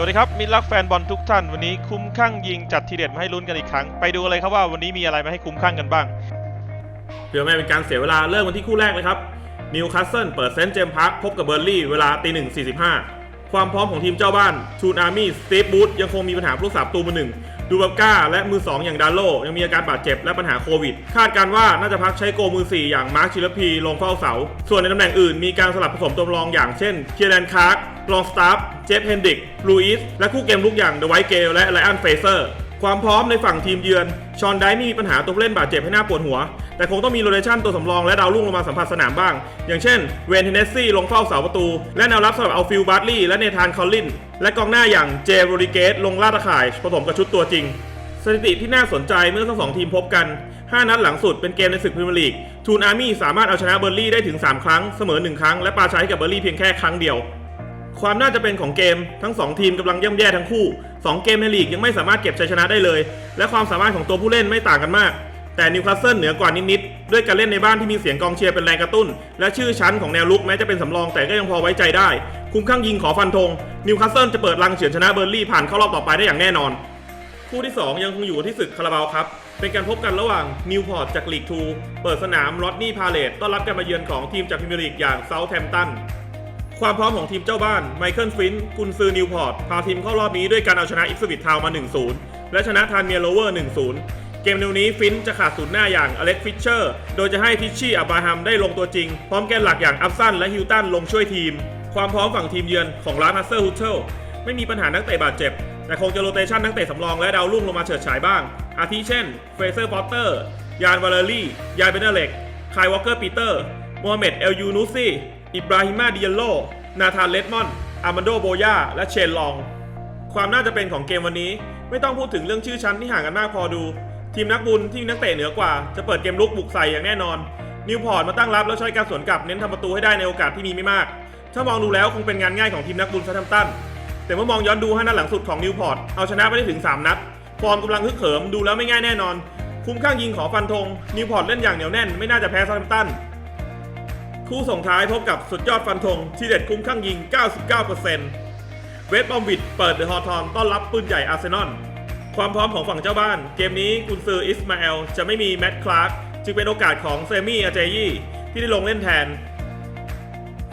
สวัสดีครับมิตรรักแฟนบอลทุกท่านวันนี้คุ้มข้างยิงจัดทีเด็ดมาให้ลุ้นกันอีกครั้ง ไปดูเลยครับว่าวันนี้มีอะไรมาให้คุ้มข้างกันบ้าง เพื่อไม่เป็นการเสียเวลาเริ่มกันที่คู่แรกเลยครับนิวคาสเซิลเปิดเซนต์เจมส์พาร์คพบกับเบอร์ลี่เวลาตีหนึ่งสี่สิบห้าความพร้อมของทีมเจ้าบ้านทูนอาร์มี่สตีฟบูธยังคงมีปัญหาผู้รักษาปรตูมือหนึ่งดูบับก้า และมือ 2 อย่างดาโลยังมีอาการบาดเจ็บและปัญหาโควิด คาดการณ์ว่าน่าจะพักใช้โกมือ 4 อย่างมาร์คชิลพีลงเฝ้าเสา ส่วนในตำแหน่งอื่นมีการสลับผสมตัวรองอย่างเช่นเคียร์แลนคาร์ ลองสตาฟเจฟเฮนดิกลูอิสและคู่เกมลุกอย่างเดวท์เกลและไลออนเฟเซอร์ความพร้อมในฝั่งทีมเยือน ชอนไดไม่มีปัญหาตัวผู้เล่นบาดเจ็บให้หน้าปวดหัว แต่คงต้องมีโรเ t ชั่นตัวสำรองและดาวรุ่งลงมาสัมผัสสนามบ้าง อย่างเช่น เวนเทนเนสซี่ลงเฝ้าเสาประตู และแนวรับสำหรับเอาฟิลบาร์ลี่และเนธานคอลลิน และกองหน้าอย่างเจโรดิเกสลงลาดตะข่ายผสมกับชุดตัวจริง สถิติที่น่าสนใจเมื่อทั้งสองทีมพบกัน 5 นัดหลังสุดเป็นเกมในศึกพรีเมียร์ลีกทูนอาร์มี่สามารถเอาชนะเบอร์ลี่ได้ถึง 3 ครั้งเสมอ 1 ครั้งและปาชัยกับเบอร์ลี่เพียงแค่ครั้งเดียว ความน่าจะเป็นของเกมทั้ง 2 ทีมกำลังย่ำแย่ทั้งคู่ 2 เกมในลีกยังไม่สามารถเก็บชัยชนะได้เลย และความสามารถของตัวผู้เล่นไม่ต่างกันมาก แต่นิวคาสเซิลเหนือกว่านิดๆด้วยการเล่นในบ้านที่มีเสียงกองเชียร์เป็นแรงกระตุ้น และชื่อชั้นของแนวลุกแม้จะเป็นสำรองแต่ก็ยังพอไว้ใจได้ คุ้มข้างยิงขอฟันธงนิวคาสเซิลจะเปิดรังเฉือนชนะเบอร์ลี่ผ่านเข้ารอบต่อไปได้อย่างแน่นอน คู่ที่ 2 ยังคงอยู่ที่ศึกคาราบาวครับเป็นการพบกันระหว่างนิวพอร์ตจากลีก2เปิดสนามรอดนี่พาเลตต้อนรับการมาเยือนของทีมจากพรีเมียร์ลีกอย่างเซาท์แฮมป์ตัน ความพร้อมของทีมเจ้าบ้านไมเคิลฟินน์กุนซือนิวพอร์ตพาทีมเข้ารอบนี้ด้วยการเอาชนะอิฟสวิตทาวมา 1-0 และชนะทานเมียโลเวอร์ 1-0 เกมในวันนี้ฟินน์จะขาดศูนย์หน้าอย่างอเล็กฟิชเชอร์ โดยจะให้ทิชชี่อับบราฮัมได้ลงตัวจริง พร้อมแกนหลักอย่างอัฟซันและฮิลตันลงช่วยทีม ความพร้อมฝั่งทีมเยือนของร้านฮัสเซอร์ฮุตเทลไม่มีปัญหานักเตะบาดเจ็บ แต่คงจะโรเตชันนักเตะสำรองและดาวรุ่งลงมาเฉิดฉายบ้าง อาทิเช่นเฟเซอร์พอตเตอร์ยานวาเลรี่ยานเบเนเล็กคายวอลเกอร์ปีเตอร์โมฮัมเหม็ดเอลยูนูซี่ อิบราฮิมาดิเยโล นาธานเลดมอน อามันโดโบยา และเชนลอง ความน่าจะเป็นของเกมวันนี้ ไม่ต้องพูดถึงเรื่องชื่อชั้นที่ห่างกันมากพอดู ทีมนักบุญที่มีนักเตะเหนือกว่า จะเปิดเกมลุกบุกใส่อย่างแน่นอน นิวพอร์ตมาตั้งรับแล้วใช้การสวนกลับเน้นทำประตูให้ได้ในโอกาสที่มีไม่มาก ถ้ามองดูแล้วคงเป็นงานง่ายของทีมนักบุญซาทัมตัน แต่เมื่อมองย้อนดู5นัดหลังสุดของนิวพอร์ต เอาชนะไปได้ถึง 3 นัด ฟอร์มกำลังฮึกเหิมดูแล้วไม่ง่ายแน่นอน คุ้มข้างยิงขอฟันธง นิวพอร์ตเล่นอย่างเหนียวแน่นไม่น่าจะแพ้ซาทัมตัน คู่ส่งท้ายพบกับสุดยอดฟันธงที่เด็ดคุ้มข้างยิง 99%เวสต์บอมวิดเปิดเดอะฮอทอนต้อนรับปืนใหญ่อาร์เซนอลความพร้อมของฝั่งเจ้าบ้าน เกมนี้กุนซืออิสมาเอลจะไม่มีแมตต์คลาร์กจึงเป็นโอกาสของเซมี่อาเจยี่ที่ได้ลงเล่นแทน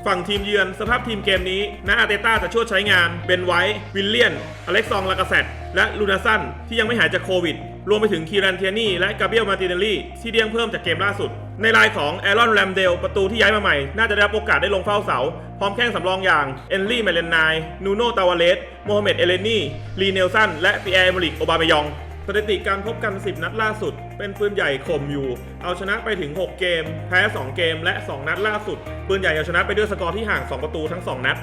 ฝั่งทีมเยือนสภาพทีมเกมนี้นาอาเตต้าจะช่วยใช้งานเบนไวท์วิลเลียน อเล็กซองลากาเซตและลูนาซันที่ยังไม่หายจากโควิด รวมไปถึงคีรันเทียนี่และกาเบียลมาติเนลลี่ที่เดี้ยงเพิ่มจากเกมล่าสุด ในรายของแอรอนแรมเดลประตูที่ย้ายมาใหม่ น่าจะได้รับโอกาสได้ลงเฝ้าเสา พร้อมแข้งสำรองอย่างเอนลี่เมเลนไนนูโนตาวาเลสโมฮัมเหม็ดเอเลนี่ลีเนลสันและปีแอร์มริกโอบามายองสถิติการพบกัน 10 นัดล่าสุด เป็นปืนใหญ่ข่มอยู่ เอาชนะไปถึง 6 เกม แพ้ 2 เกมและ 2 นัดล่าสุด ปืนใหญ่เอาชนะไปด้วยสกอร์ที่ห่าง 2 ประตูทั้ง 2 นัด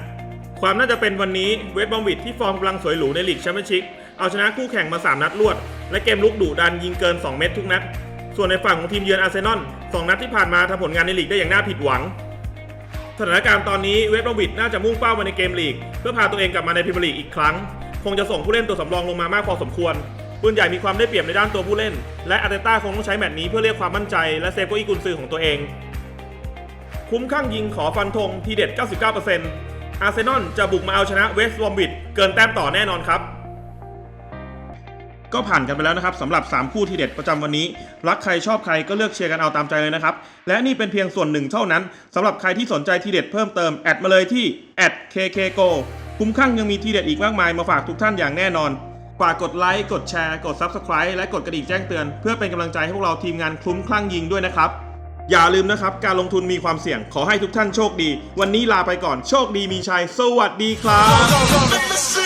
ความน่าจะเป็นวันนี้เวสต์บอมวิดที่ฟอร์มกำลังสวยหรูในลีกแชมเปี้ยนชิพ เอาชนะคู่แข่งมา 3 นัดรวด และเกมลุกดุดันยิงเกิน 2 เม็ดทุกนัด ส่วนในฝั่งของทีมเยือนอาร์เซนอล2นัดที่ผ่านมาทำผลงานในลีกได้อย่างน่าผิดหวัง สถานการณ์ตอนนี้เวสต์บรอมวิดน่าจะมุ่งเป้ามาในเกมลีก เพื่อพาตัวเองกลับมาในพรีเมียร์ลีกอีกครั้ง คงจะส่งผู้เล่นตัวสำรองลงมามากพอสมควรปืนใหญ่มีความได้เปรียบในด้านตัวผู้เล่น และอาร์เตต้าคงต้องใช้แมตช์นี้เพื่อเรียกความมั่นใจและเซฟเก้าอี้กุนซือของตัวเอง คุ้มข้างยิงขอฟันธงทีเด็ด 99%อาร์เซนอลจะบุกมาเอาชนะเวสต์บรอมวิดเกินแต้มต่อแน่นอนครับ ก็ผ่านกันไปแล้วนะครับสำหรับ 3 คู่ทีเด็ดประจำวันนี้ รักใครชอบใครก็เลือกเชียร์กันเอาตามใจเลยนะครับ และนี่เป็นเพียงส่วนหนึ่งเท่านั้นสำหรับใครที่สนใจทีเด็ดเพิ่มเติม แอดมาเลยที่ @kkgo คุ้มข้างยังมีทีเด็ดอีกมากมายมาฝากทุกท่านอย่างแน่นอนฝากกดไลค์ กดแชร์ กด Subscribe และกดกระดิ่งแจ้งเตือน เพื่อเป็นกำลังใจให้พวกเราทีมงานคลุ้มคลั่งยิงด้วยนะครับ อย่าลืมนะครับ การลงทุนมีความเสี่ยง ขอให้ทุกท่านโชคดี วันนี้ลาไปก่อน โชคดีมีชัย สวัสดีครับ